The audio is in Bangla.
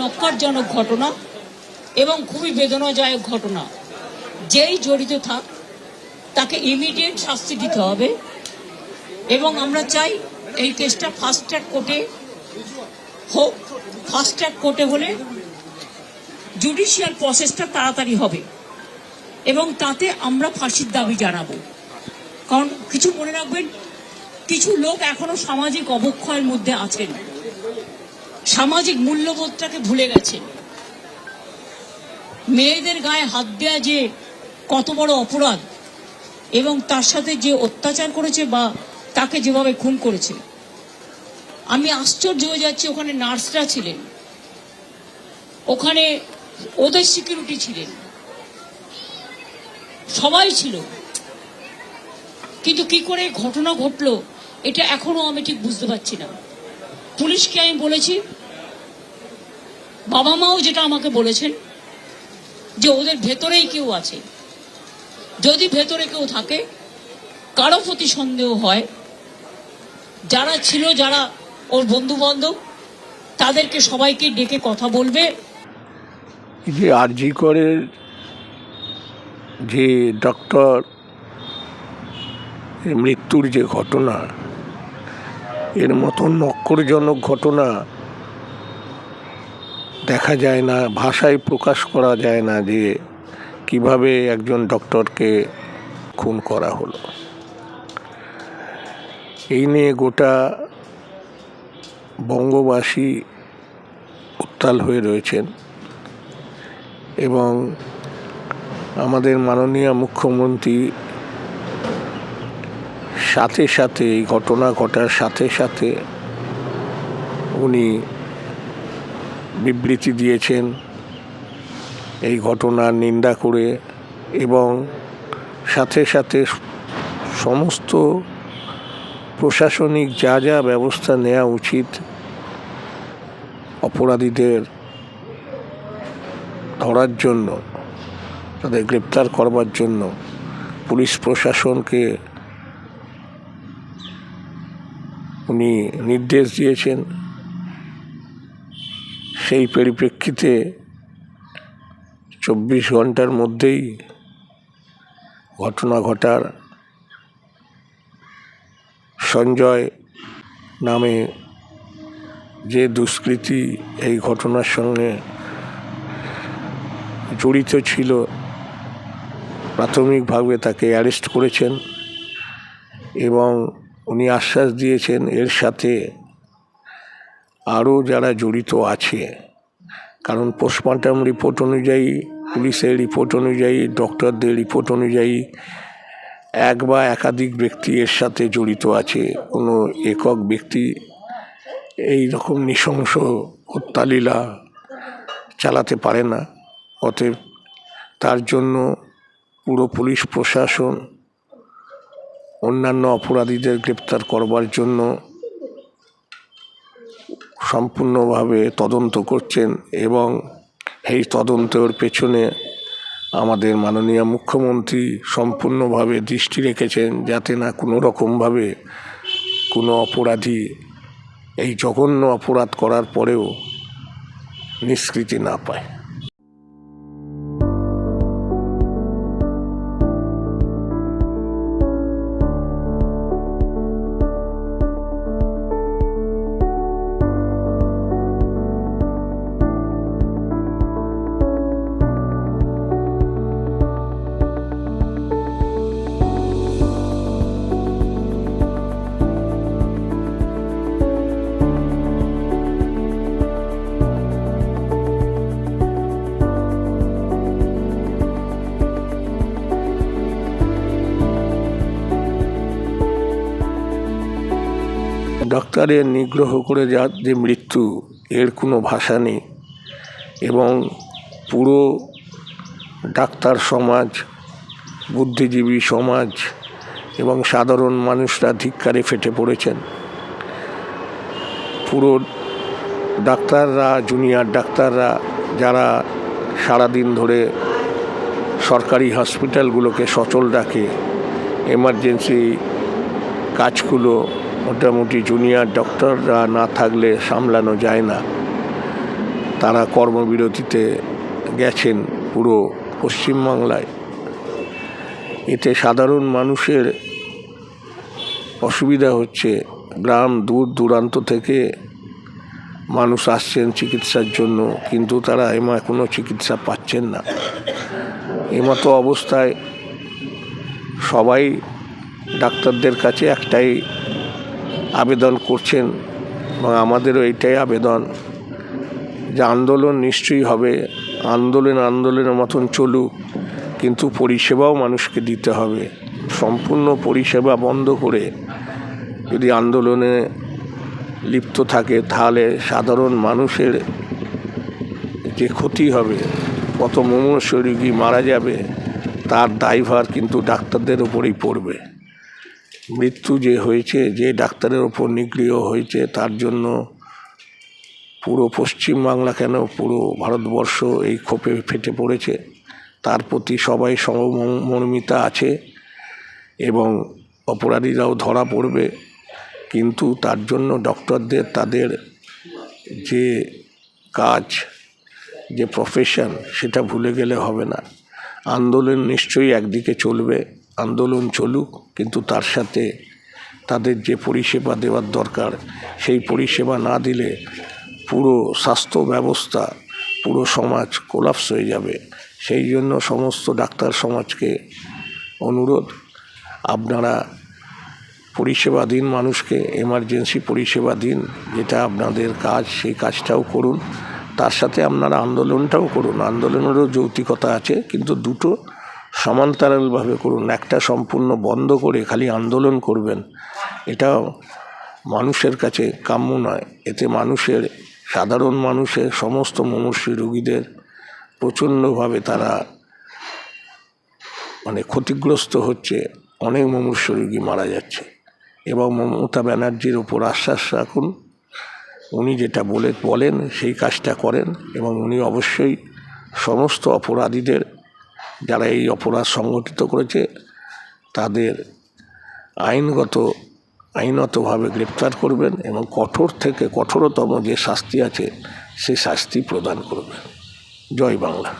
নক্কারজনক ঘটনা এবং খুবই বেদনাদায়ক ঘটনা। যেই জড়িত থাক, তাকে ইমিডিয়েট শাস্তি দিতে হবে এবং আমরা চাই এই কেসটা ফাস্ট ট্র্যাক কোর্টে হোক ফাস্ট ট্র্যাক কোর্টে হলে জুডিশিয়াল প্রসেসটা তাড়াতাড়ি হবে এবং তাতে আমরা ফাঁসির দাবি জানাব। কারণ কিছু মনে রাখবেন, কিছু লোক এখনও সামাজিক অবক্ষয়ের মধ্যে আছেন। সামাজিক মূল্যবোধটাকে ভুলে গেছে। মেয়েদের গায়ে হাত দেওয়া যে কত বড় অপরাধ, এবং তার সাথে যে অত্যাচার করেছে বা তাকে যেভাবে খুন করেছে। আমি আশ্চর্য হয়ে যাচ্ছি, ওখানে নার্সরা ছিলেন। ওখানে ওদের সিকিউরিটি ছিলেন। সবাই ছিল। কিন্তু কি করে ঘটনা ঘটলো, এটা এখনও আমি ঠিক বুঝতে পারছি না। পুলিশকে আমি বলেছি বাবা মাও যেটা আমাকে বলেছেন যে ওদের ভেতরেই কেউ আছে। যদি ভেতরে কেউ থাকে, কারও প্রতি সন্দেহ হয়, যারা ছিল, যারা ওর বন্ধু বান্ধব তাদেরকে সবাইকে ডেকে কথা বলবে। যে আরজি করের যে ডক্টর মৃত্যুর যে ঘটনা, এর মতন নক্করজনক ঘটনা দেখা যায় না, ভাষায় প্রকাশ করা যায় না যে কীভাবে একজন ডক্টরকে খুন করা হলো। এই নিয়ে গোটা বঙ্গবাসী উত্তাল হয়ে রয়েছেন এবং আমাদের মাননীয় মুখ্যমন্ত্রী সাথে সাথে এই ঘটনা ঘটার সাথে সাথে উনি বিবৃতি দিয়েছেন এই ঘটনার নিন্দা করে এবং সাথে সাথে সমস্ত প্রশাসনিক যা যা ব্যবস্থা নেওয়া উচিত অপরাধীদের ধরার জন্য, তাদের গ্রেপ্তার করবার জন্য পুলিশ প্রশাসনকে উনি নির্দেশ দিয়েছেন। সেই পরিপ্রেক্ষিতে চব্বিশ ঘণ্টার মধ্যেই ঘটনা ঘটার সঞ্জয় নামে যে দুষ্কৃতী এই ঘটনার সঙ্গে জড়িত ছিল, প্রাথমিকভাবে তাকে অ্যারেস্ট করেছেন এবং উনি আশ্বাস দিয়েছেন এর সাথে আরও যারা জড়িত আছে, কারণ পোস্টমর্টম রিপোর্ট অনুযায়ী, পুলিশের রিপোর্ট অনুযায়ী, ডক্টরদের রিপোর্ট অনুযায়ী এক বা একাধিক ব্যক্তি এর সাথে জড়িত আছে। কোনো একক ব্যক্তি এই রকম নৃশংস হত্যালীলা চালাতে পারে না। অতএব তার জন্য পুরো পুলিশ প্রশাসন, অন্যান্য অপরাধীদের গ্রেপ্তার করবার জন্য সম্পূর্ণভাবে তদন্ত করছেন এবং এই তদন্তের পেছনে আমাদের মাননীয় মুখ্যমন্ত্রী সম্পূর্ণভাবে দৃষ্টি রেখেছেন যাতে না কোনো রকমভাবে কোনো অপরাধী এই জঘন্য অপরাধ করার পরেও নিষ্কৃতি না পায়। ডক্টরের নিগ্রহ করে যা, যে মৃত্যু, এর কোনো ভাষা নেই। এবং পুরো ডাক্তার সমাজ, বুদ্ধিজীবী সমাজ এবং সাধারণ মানুষরা ধিক্কারে ফেটে পড়েছেন। পুরো ডাক্তাররা, জুনিয়র ডাক্তাররা, যারা সারাদিন ধরে সরকারি হসপিটালগুলোকে সচল রাখে, এমার্জেন্সি কাজগুলো মোটামুটি জুনিয়র ডক্টররা না থাকলে সামলানো যায় না। তারা কর্মবিরতিতে গেছেন পুরো পশ্চিমবাংলায়। এতে সাধারণ মানুষের অসুবিধা হচ্ছে। গ্রাম দূর দূরান্ত থেকে মানুষ আসছেন চিকিৎসার জন্য, কিন্তু তারা এমা কোনো চিকিৎসা পাচ্ছেন না। এমতো অবস্থায় সবাই ডাক্তারদের কাছে একটাই আবেদন করছেন এবং আমাদেরও এইটাই আবেদন যে আন্দোলন নিশ্চয়ই হবে, আন্দোলন আন্দোলনের মতন চলুক, কিন্তু পরিষেবাও মানুষকে দিতে হবে। সম্পূর্ণ পরিষেবা বন্ধ করে যদি আন্দোলনে লিপ্ত থাকে, তাহলে সাধারণ মানুষের যে ক্ষতি হবে কত মুমূর্ষ রোগী মারা যাবে, তার দায়ভার কিন্তু ডাক্তারদের ওপরেই পড়বে। মৃত্যু যে হয়েছে, যে ডাক্তারের ওপর নিগৃহ হয়েছে, তার জন্য পুরো পশ্চিমবাংলা কেন পুরো ভারতবর্ষ এই ক্ষোভে ফেটে পড়েছে? তার প্রতি সবাই সমমর্মিতা আছে এবং অপরাধীরাও ধরা পড়বে। কিন্তু তার জন্য ডক্টরদের, তাদের যে কাজ, যে প্রফেশন সেটা ভুলে গেলে হবে না। আন্দোলন নিশ্চয়ই একদিকে চলবে। আন্দোলন চলুক, কিন্তু তার সাথে তাদের যে পরিষেবা দেওয়ার দরকার, সেই পরিষেবা না দিলে পুরো স্বাস্থ্য ব্যবস্থা, পুরো সমাজ কোলাপস হয়ে যাবে। সেই জন্য সমস্ত ডাক্তার সমাজকে অনুরোধ, আপনারা পরিষেবা দিন মানুষকে এমার্জেন্সি পরিষেবা দিন, যেটা আপনাদের কাজ, সেই কাজটাও করুন। তার সাথে আপনারা আন্দোলনটাও করুন। আন্দোলনেরও যৌতিকতা আছে, কিন্তু দুটো সমান্তরালভাবে করুন, একটা সম্পূর্ণ বন্ধ করে খালি আন্দোলন করবেন। এটা মানুষের কাছে কাম্য নয়। এতে মানুষের, সাধারণ মানুষের, সমস্ত মমস্বী রোগীদের প্রচণ্ডভাবে তারা মানে ক্ষতিগ্রস্ত হচ্ছে। অনেক মুমূর্ষ রোগী মারা যাচ্ছে। এবং মমতা ব্যানার্জির ওপর আশ্বাস রাখুন, উনি যেটা বলে বলেন সেই কাজটা করেন এবং উনি অবশ্যই সমস্ত অপরাধীদের যারা এই অপরাধ সংগঠিত করেছে, তাদের আইনগত, আইনতভাবে গ্রেপ্তার করবেন এবং কঠোর থেকে কঠোরতম যে শাস্তি আছে সেই শাস্তি প্রদান করবেন। জয় বাংলা।